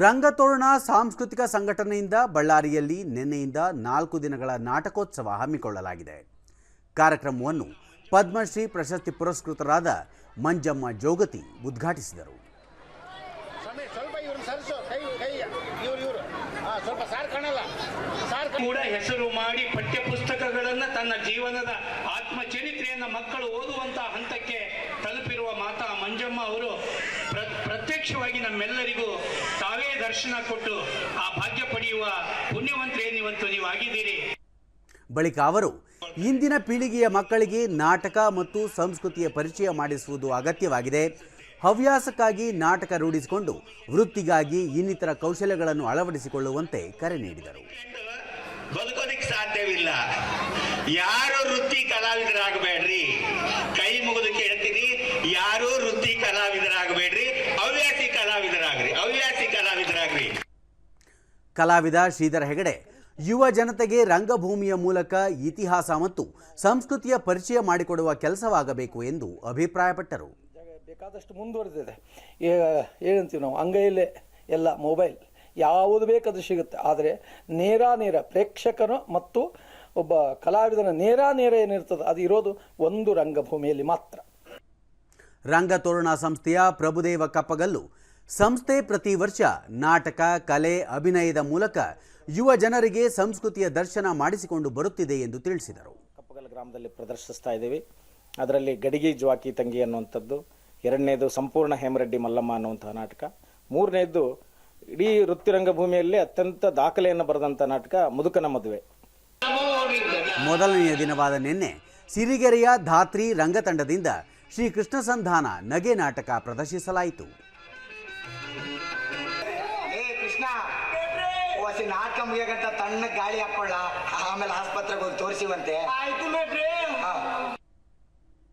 ರಂಗತೋರಣ ಸಾಂಸ್ಕೃತಿಕ ಸಂಘಟನೆಯಿಂದ ಬಳ್ಳಾರಿಯಲ್ಲಿ ನಿನ್ನೆಯಿಂದ ನಾಲ್ಕು ದಿನಗಳ ನಾಟಕೋತ್ಸವ ಹಮ್ಮಿಕೊಳ್ಳಲಾಗಿದೆ. ಕಾರ್ಯಕ್ರಮವನ್ನು ಪದ್ಮಶ್ರೀ ಪ್ರಶಸ್ತಿ ಪುರಸ್ಕೃತರಾದ ಮಂಜಮ್ಮ ಜೋಗತಿ ಉದ್ಘಾಟಿಸಿದರು. ಸ್ವಲ್ಪ ಇವ್ರನ್ನ ಸರಿಸು. ಕೈ ಕೈ ಇವ್ರು ಇವ್ರು. ಸ್ವಲ್ಪ ಸಾರ್ ಕಾಣಲ್ಲ. ಸಾರ್ ಕೂಡ ಹೆಸರು ಮಾಡಿ ಪಠ್ಯಪುಸ್ತಕಗಳನ್ನು ತನ್ನ ಜೀವನದ ಆತ್ಮಚರಿತ್ರೆಯನ್ನು ಮಕ್ಕಳು ಓದುವಂತಹ ಹಂತಕ್ಕೆ ತಲುಪಿರುವ ಮಾತಾ ಮಂಜಮ್ಮ ಅವರು ಪ್ರತ್ಯಕ್ಷವಾಗಿ ನಮ್ಮೆಲ್ಲರಿಗೂ ತಾವೇ ದರ್ಶನ ಕೊಟ್ಟು ಆ ಭಾಗ್ಯ ಪಡೆಯುವ ಪುಣ್ಯವಂತರೇನಿವತ್ತು ನೀವು ಆಗಿದ್ದೀರಿ ಬಳಿಕ ಅವರು ಇಂದಿನ ಪೀಳಿಗೆಯ ಮಕ್ಕಳಿಗೆ ನಾಟಕ ಮತ್ತು ಸಂಸ್ಕೃತಿಯ ಪರಿಚಯ ಮಾಡಿಸುವುದು ಅಗತ್ಯವಾಗಿದೆ. ಹವ್ಯಾಸಕ್ಕಾಗಿ ನಾಟಕ ರೂಢಿಸಿಕೊಂಡು ವೃತ್ತಿಗಾಗಿ ಇನ್ನಿತರ ಕೌಶಲ್ಯಗಳನ್ನು ಅಳವಡಿಸಿಕೊಳ್ಳುವಂತೆ ಕರೆ ನೀಡಿದರು. ಬದುಕೋದಕ್ಕೆ ಸಾಧ್ಯವಿಲ್ಲ. ಯಾರು ವೃತ್ತಿ ಕಲಾವಿದರಾಗಬೇಡ್ರಿ ಕಲಾವಿದ ಶ್ರೀಧರ ಹೆಗಡೆ ಯುವ ಜನತೆಗೆ ರಂಗಭೂಮಿಯ ಮೂಲಕ ಇತಿಹಾಸ ಮತ್ತು ಸಂಸ್ಕೃತಿಯ ಪರಿಚಯ ಮಾಡಿಕೊಡುವ ಕೆಲಸವಾಗಬೇಕು ಎಂದು ಅಭಿಪ್ರಾಯಪಟ್ಟರು. ಬೇಕಾದಷ್ಟು ಮುಂದುವರೆದಿದೆ. ಏನಂತೀವಿ ನಾವು ಅಂಗೈಲೆ ಎಲ್ಲ ಮೊಬೈಲ್ ಯಾವುದು ಬೇಕಾದರೂ ಸಿಗುತ್ತೆ. ಆದರೆ ನೇರ ನೇರ ಪ್ರೇಕ್ಷಕರು ಮತ್ತು ಒಬ್ಬ ಕಲಾವಿದನ ನೇರ ನೇರ ಏನಿರ್ತದೆ ಅದು ಇರೋದು ಒಂದು ರಂಗಭೂಮಿಯಲ್ಲಿ ಮಾತ್ರ. ರಂಗತೋರಣ ಸಂಸ್ಥೆಯ ಪ್ರಭುದೇವ ಕಪ್ಪಗಲ್ಲು ಸಂಸ್ಥೆ ಪ್ರತಿ ವರ್ಷ ನಾಟಕ ಕಲೆ ಅಭಿನಯದ ಮೂಲಕ ಯುವ ಜನರಿಗೆ ಸಂಸ್ಕೃತಿಯ ದರ್ಶನ ಮಾಡಿಸಿಕೊಂಡು ಬರುತ್ತಿದೆ ಎಂದು ತಿಳಿಸಿದರು. ಕಪ್ಪಗಲ್ ಗ್ರಾಮದಲ್ಲಿ ಪ್ರದರ್ಶಿಸ್ತಾ ಇದ್ದೀವಿ. ಅದರಲ್ಲಿ ಗಡಿಗೆ ಜ್ವಾಕಿ ತಂಗಿ ಅನ್ನುವಂಥದ್ದು ಎರಡನೇದು ಸಂಪೂರ್ಣ ಹೇಮರೆಡ್ಡಿ ಮಲ್ಲಮ್ಮ ಅನ್ನುವಂತಹ ನಾಟಕ ಮೂರನೇದು ಇಡೀ ವೃತ್ತಿ ರಂಗಭೂಮಿಯಲ್ಲಿ ಅತ್ಯಂತ ದಾಖಲೆಯನ್ನು ಬರೆದಂಥ ನಾಟಕ ಮುದುಕನ ಮದುವೆ. ಮೊದಲನೆಯ ದಿನವಾದ ನಿನ್ನೆ ಸಿರಿಗೆರೆಯ ಧಾತ್ರಿ ರಂಗತಂಡದಿಂದ ಶ್ರೀ ಕೃಷ್ಣ ಸಂಧಾನ ನಗೆ ನಾಟಕ ಪ್ರದರ್ಶಿಸಲಾಯಿತು. ಓಸಿ ನಾಟಕ ಮುಗಿಯಕಂತ ತಣ್ಣ ಗಾಳಿ ಹಾಕೊಳ್ಳ ಆಮೇಲೆ ಆಸ್ಪತ್ರೆಗೆ ಹೋಗಿ ತೋರಿಸಿವಂತೆ. ಆಯ್ತು